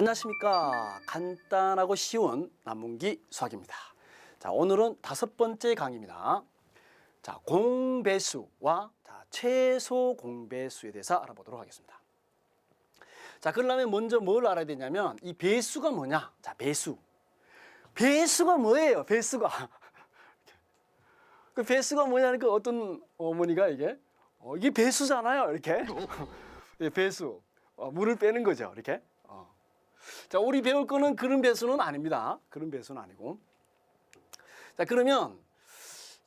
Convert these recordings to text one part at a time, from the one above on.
안녕하십니까. 간단하고 쉬운 남문기 수학입니다. 자, 오늘은 다섯 번째 강의입니다. 자, 공배수와 자, 최소 공배수에 대해서 알아보도록 하겠습니다. 자, 그러려면 먼저 뭘 알아야 되냐면 이 배수가 뭐냐? 자, 배수. 배수가 뭐예요? 배수가. 그 배수가 뭐냐니까 어떤 어머니가 이게 어, 이게 배수잖아요. 이렇게. 예, 배수. 어, 물을 빼는 거죠. 이렇게. 어. 자, 우리 배울 거는 그런 배수는 아닙니다. 그런 배수는 아니고. 자, 그러면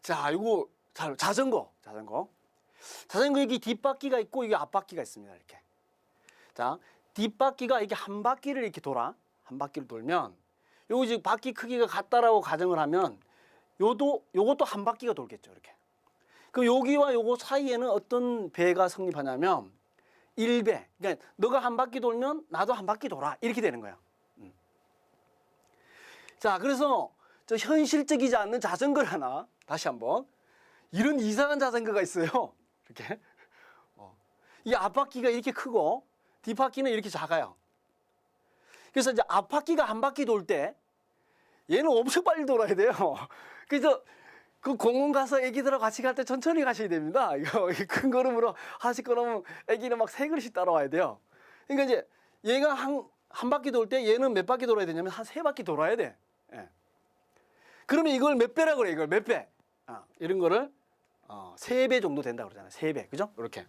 자, 요거 자, 자전거, 자전거. 자전거 여기 뒷바퀴가 있고 이게 앞바퀴가 있습니다. 이렇게. 자, 뒷바퀴가 이게 한 바퀴를 이렇게 돌아. 한 바퀴를 돌면 요거 지금 바퀴 크기가 같다라고 가정을 하면 요도 요것도 한 바퀴가 돌겠죠. 이렇게. 그럼 여기와 요거 사이에는 어떤 배가 성립하냐면 일배 그러니까 너가 한 바퀴 돌면 나도 한 바퀴 돌아. 이렇게 되는 거야. 음. 자, 그래서 저 현실적이지 않는 자전거를 하나 다시 한번 이런 이상한 자전거가 있어요. 이렇게. 어. 이 앞바퀴가 이렇게 크고 뒷바퀴는 이렇게 작아요. 그래서 이제 앞바퀴가 한 바퀴 돌 때 얘는 엄청 빨리 돌아야 돼요. 그래서 그 공원 가서 애기들하고 같이 갈 때 천천히 가셔야 됩니다. 이거 큰 걸음으로 하실 거라면 애기는 막세 그릇씩 따라와야 돼요. 그러니까 이제 얘가 한, 한 바퀴 돌 때 얘는 몇 바퀴 돌아야 되냐면 한 세 바퀴 돌아야 돼. 예. 그러면 이걸 몇 배라고 그래, 이걸 몇 배. 아, 이런 거를 어, 세 배 정도 된다고 그러잖아요. 세 배. 그죠? 이렇게.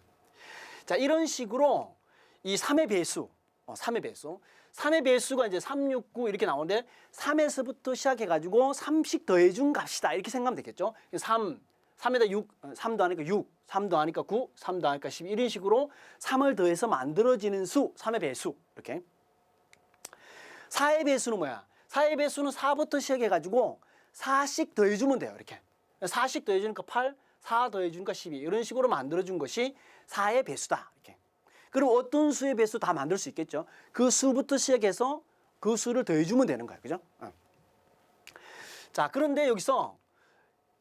자, 이런 식으로 이 3의 배수, 어, 3의 배수. 3의 배수가 이제 3, 6, 9 이렇게 나오는데 3에서부터 시작해가지고 3씩 더해준 값이다. 이렇게 생각하면 되겠죠. 3, 3에다 6, 3 더하니까 6, 3 더하니까 9, 3 더하니까 12 이런 식으로 3을 더해서 만들어지는 수, 3의 배수. 이렇게. 4의 배수는 뭐야? 4의 배수는 4부터 시작해가지고 4씩 더해주면 돼요. 이렇게. 4씩 더해주니까 8, 4 더해주니까 12. 이런 식으로 만들어준 것이 4의 배수다. 이렇게. 그럼 어떤 수의 배수 다 만들 수 있겠죠? 그 수부터 시작해서 그 수를 더해주면 되는 거예요. 그죠? 어. 자, 그런데 여기서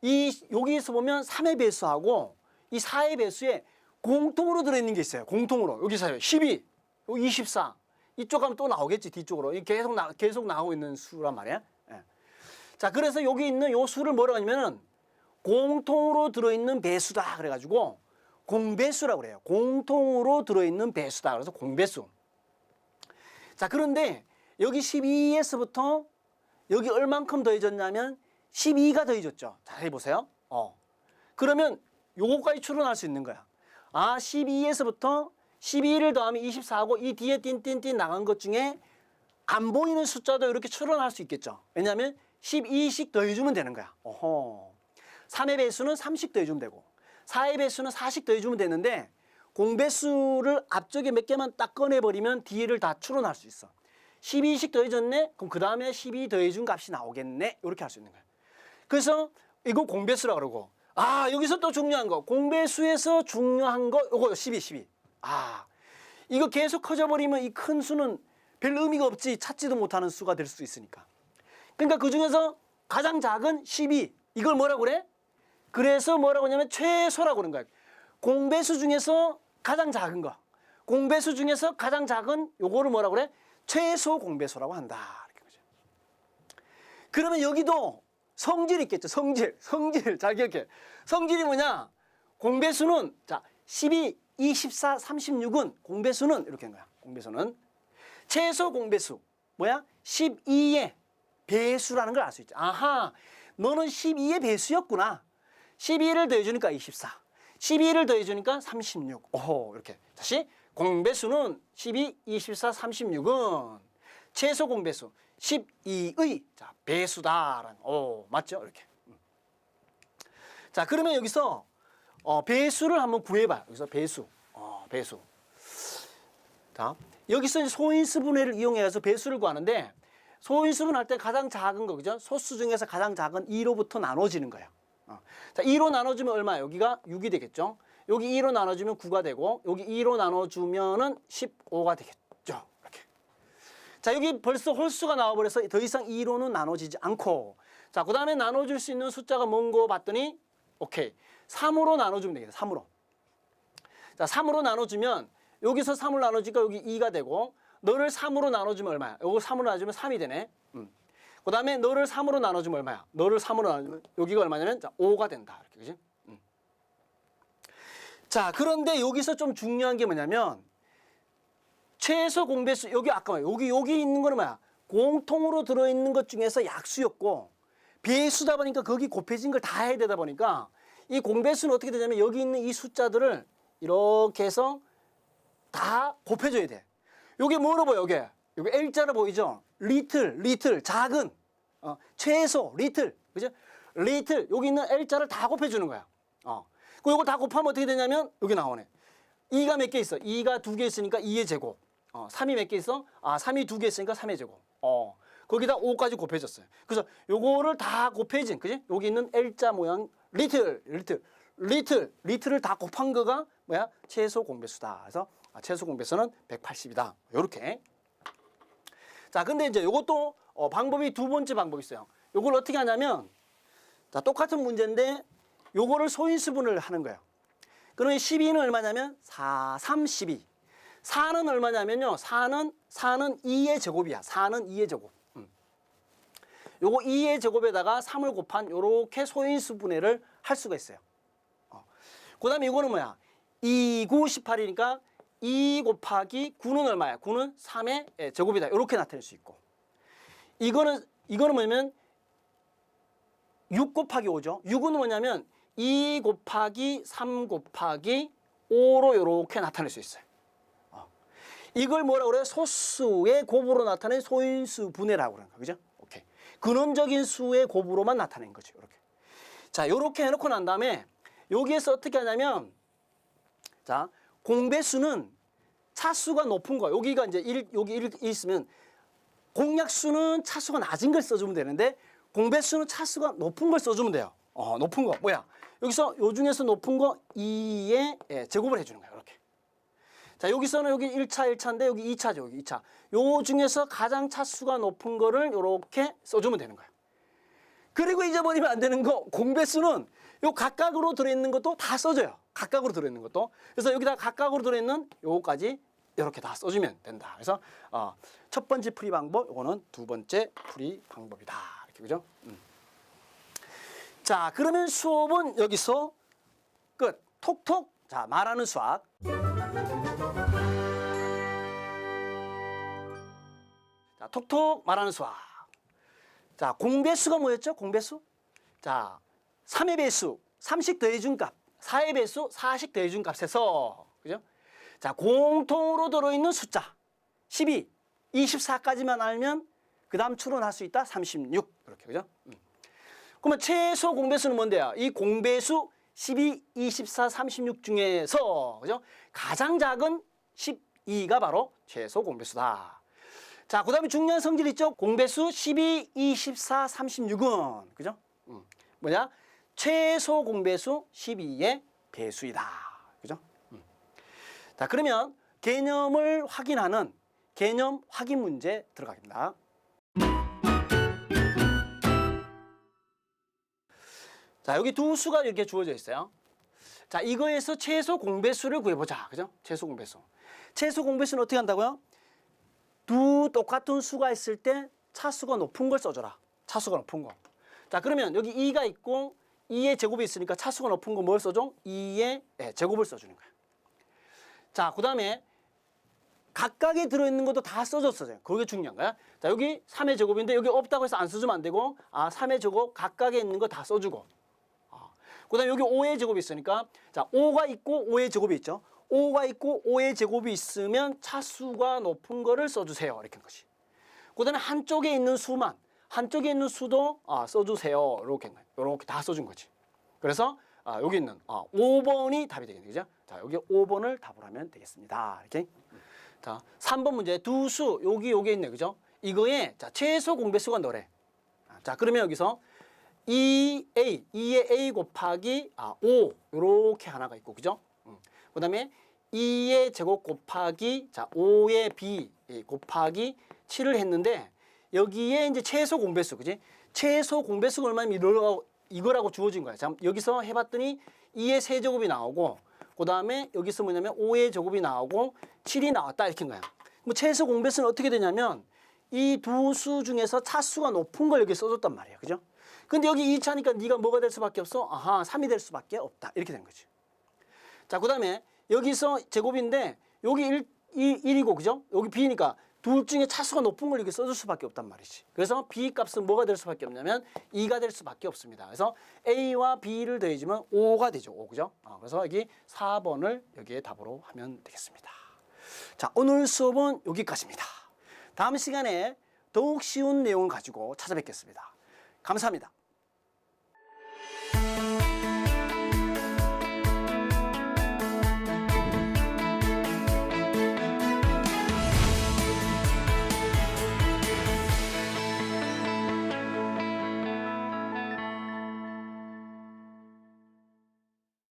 이, 여기에서 보면 3의 배수하고 이 4의 배수에 공통으로 들어있는 게 있어요. 공통으로. 여기서요. 12, 여기 24. 이쪽 가면 또 나오겠지. 뒤쪽으로. 이 계속 나, 계속 나오고 있는 수란 말이야. 예. 자, 그래서 여기 있는 요 수를 뭐라고 하냐면은 공통으로 들어있는 배수다. 그래가지고 공배수라고 그래요. 공통으로 들어있는 배수다. 그래서 공배수. 자, 그런데 여기 12에서부터 여기 얼만큼 더해졌냐면 12가 더해졌죠. 자, 해보세요. 어. 그러면 요거까지 추론할 수 있는 거야. 아, 12에서부터 12를 더하면 24하고 이 뒤에 띵띵띵 나간 것 중에 안 보이는 숫자도 이렇게 추론할 수 있겠죠. 왜냐하면 12씩 더해주면 되는 거야. 어허. 3의 배수는 3씩 더해주면 되고 4의 배수는 4씩 더해주면 되는데 공배수를 앞쪽에 몇 개만 딱 꺼내버리면 뒤를 다 추론할 수 있어. 12씩 더해졌네? 그럼 그 다음에 12 더해준 값이 나오겠네? 이렇게 할 수 있는 거야. 그래서 이거 공배수라 그러고 아 여기서 또 중요한 거 공배수에서 중요한 거 요거 12, 12. 아 이거 계속 커져버리면 이 큰 수는 별 의미가 없지 찾지도 못하는 수가 될 수 있으니까. 그러니까 그 중에서 가장 작은 12 이걸 뭐라고 그래? 그래서 뭐라고 하냐면 최소라고 그러는 거야. 공배수 중에서 가장 작은 거. 공배수 중에서 가장 작은 요거를 뭐라고 그래? 최소 공배수라고 한다. 이렇게 거죠. 그러면 여기도 성질이 있겠죠. 성질. 성질. 잘 기억해. 성질이 뭐냐? 공배수는 자, 12, 24, 36은 공배수는 이렇게 된 거야. 공배수는 최소 공배수. 뭐야? 12의 배수라는 걸 알 수 있죠. 아하. 너는 12의 배수였구나. 12를 더해주니까 24. 12를 더해주니까 36. 오호, 이렇게. 다시. 공배수는 12, 24, 36은 최소 공배수 12의 자, 배수다라는. 오, 맞죠? 이렇게. 음. 자, 그러면 여기서 어, 배수를 한번 구해봐요. 여기서 배수. 어, 배수. 자, 여기서 소인수분해를 이용해서 배수를 구하는데 소인수분 할 때 가장 작은 거, 그죠? 소수 중에서 가장 작은 2로부터 나눠지는 거예요. 어. 자, 2로 나눠주면 얼마? 여기가 6이 되겠죠? 여기 2로 나눠주면 9가 되고, 여기 2로 나눠주면은 15가 되겠죠? 이렇게. 자, 여기 벌써 홀수가 나와버려서 더 이상 2로는 나눠지지 않고, 자, 그 다음에 나눠줄 수 있는 숫자가 뭔고 봤더니, 오케이. 3으로 나눠주면 되겠다. 3으로. 자, 3으로 나눠주면, 여기서 3을 나눠주니까 여기 2가 되고, 너를 3으로 나눠주면 얼마야? 요거 3으로 나눠주면 3이 되네. 음. 그 다음에 너를 3으로 나눠주면 얼마야? 너를 3으로 나눠주면 여기가 얼마냐면 자, 5가 된다. 이렇게 그지? 음. 자, 그런데 여기서 좀 중요한 게 뭐냐면 최소 공배수 여기 아까 말 여기 여기 있는 거는 뭐야? 공통으로 들어 있는 것 중에서 약수였고 배수다 보니까 거기 곱해진 걸 다 해야 되다 보니까 이 공배수는 어떻게 되냐면 여기 있는 이 숫자들을 이렇게 해서 다 곱해줘야 돼. 요게 뭐로 보여? 요게 요게 L자로 보이죠? 리틀, 리틀, 작은, 어, 최소, 리틀, 그죠? 리틀 여기 있는 L자를 다 곱해주는 거야. 어, 그 요거 다 곱하면 어떻게 되냐면 여기 나오네. 2가 몇 개 있어? 2가 두 개 있으니까 2의 제곱. 어, 3이 몇 개 있어? 아, 3이 두 개 있으니까 3의 제곱. 어, 거기다 5까지 곱해졌어요. 그래서 요거를 다 곱해진, 그지? 여기 있는 L자 모양 리틀, 리틀, 리틀, 리틀을 다 곱한 거가 뭐야? 최소 공배수다. 그래서 아, 최소 공배수는 180이다. 요렇게. 자, 근데 이제 요것도 어, 방법이 두 번째 방법이 있어요. 요걸 어떻게 하냐면 자, 똑같은 문제인데 요거를 소인수분을 하는 거예요. 그러면 12는 얼마냐면 4, 3, 12. 4는 얼마냐면요. 4는 4는 2의 제곱이야. 4는 2의 제곱. 음. 요거 2의 제곱에다가 3을 곱한 요렇게 소인수 분해를 할 수가 있어요. 어. 그다음에 이거는 뭐야? 2, 9, 18이니까 2 곱하기 9는 얼마야? 9는 3의 제곱이다. 이렇게 나타낼 수 있고. 이거는 이거는 뭐냐면 6 곱하기 5죠. 6은 뭐냐면 2 곱하기 3 곱하기 5로 이렇게 나타낼 수 있어요. 어. 이걸 뭐라 그래요? 소수의 곱으로 나타낸 소인수 분해라고 그러는 거예요. 그죠? 오케이. 근원적인 수의 곱으로만 나타낸 거죠. 이렇게. 자, 이렇게 해놓고 난 다음에 여기에서 어떻게 하냐면 자, 공배수는 차수가 높은 거. 여기가 이제 1, 여기 1, 있으면 공약수는 차수가 낮은 걸 써주면 되는데 공배수는 차수가 높은 걸 써주면 돼요. 어, 높은 거. 뭐야? 여기서 요 중에서 높은 거 2에 예, 제곱을 해주는 거예요. 이렇게. 자, 여기서는 여기 1차, 1차인데 여기 2차죠. 여기 2차. 요 중에서 가장 차수가 높은 거를 이렇게 써주면 되는 거예요. 그리고 잊어버리면 안 되는 거 공배수는 요 각각으로 들어있는 것도 다 써줘요. 각각으로 들어있는 것도. 그래서 여기다 각각으로 들어있는 요거까지 이렇게 다 써주면 된다. 그래서 어, 첫 번째 풀이 방법, 요거는 두 번째 풀이 방법이다. 이렇게 그죠? 음. 자, 그러면 수업은 여기서 끝. 톡톡. 자, 말하는 수학. 자, 톡톡 말하는 수학. 자, 공배수가 뭐였죠? 공배수? 자, 3의 배수, 3씩 더해 준 값, 4의 배수, 4씩 더해준 값에서, 그죠? 자, 공통으로 들어있는 숫자, 12, 24까지만 알면, 그 다음 추론할 수 있다, 36. 이렇게, 그죠? 음. 그러면 최소 공배수는 뭔데요? 이 공배수 12, 24, 36 중에서, 그죠? 가장 작은 12가 바로 최소 공배수다. 자, 그 다음에 중요한 성질 있죠? 공배수 12, 24, 36은, 그죠? 음, 뭐냐? 최소 공배수 12의 배수이다. 그죠? 음. 자, 그러면 개념을 확인하는 개념 확인 문제 들어가겠습니다. 자, 여기 두 수가 이렇게 주어져 있어요. 자, 이거에서 최소 공배수를 구해보자. 그죠? 최소 공배수. 최소 공배수는 어떻게 한다고요? 두 똑같은 수가 있을 때 차수가 높은 걸 써줘라. 차수가 높은 거. 자, 그러면 여기 2가 있고 2의 제곱이 있으니까 차수가 높은 거 뭘 써줘? 2의 예, 제곱을 써주는 거야. 자, 그 다음에 각각에 들어있는 것도 다 써줬어요. 그게 중요한 거야. 자, 여기 3의 제곱인데 여기 없다고 해서 안 써주면 안 되고 아, 3의 제곱 각각에 있는 거 다 써주고 그 다음에 여기 5의 제곱이 있으니까 자 5가 있고 5의 제곱이 있죠. 5가 있고 5의 제곱이 있으면 차수가 높은 거를 써주세요. 이렇게 한 것이. 그 다음에 한쪽에 있는 수만 한쪽에 있는 수도 아, 써주세요. 이렇게. 이렇게 다 써준 거지. 그래서 아, 여기 있는 아, 5번이 답이 되겠네. 그죠? 자 여기 5번을 답을 하면 되겠습니다. 이렇게. 자 3번 문제 두 수 여기 여기 있네. 그죠? 이거에 자 최소 공배수가 너래. 아, 자 그러면 여기서 2a, 2의 a 곱하기 아, 5 이렇게 하나가 있고 그죠? 음. 그다음에 2의 제곱 곱하기 자 5의 b 곱하기 7을 했는데 여기에 이제 최소 공배수 그지? 최소 공배수가 얼마면 이거라고, 이거라고 주어진 거야. 자 여기서 해봤더니 2의 세제곱이 나오고 그 다음에 여기서 뭐냐면 5의 제곱이 나오고 7이 나왔다 이렇게 한 거야. 뭐 최소 공배수는 어떻게 되냐면 이 두 수 중에서 차수가 높은 걸 여기 써줬단 말이에요. 그죠? 근데 여기 2차니까 네가 뭐가 될 수밖에 없어? 아하, 3이 될 수밖에 없다. 이렇게 된 거지. 자, 그 다음에 여기서 제곱인데 여기 1, 이 1이고 그죠? 여기 b니까 둘 중에 차수가 높은 걸 이렇게 써줄 수밖에 없단 말이지. 그래서 b 값은 뭐가 될 수밖에 없냐면 2가 될 수밖에 없습니다. 그래서 a와 b를 더해주면 5가 되죠. 5 그죠? 어, 그래서 여기 4번을 여기에 답으로 하면 되겠습니다. 자, 오늘 수업은 여기까지입니다. 다음 시간에 더욱 쉬운 내용을 가지고 찾아뵙겠습니다. 감사합니다.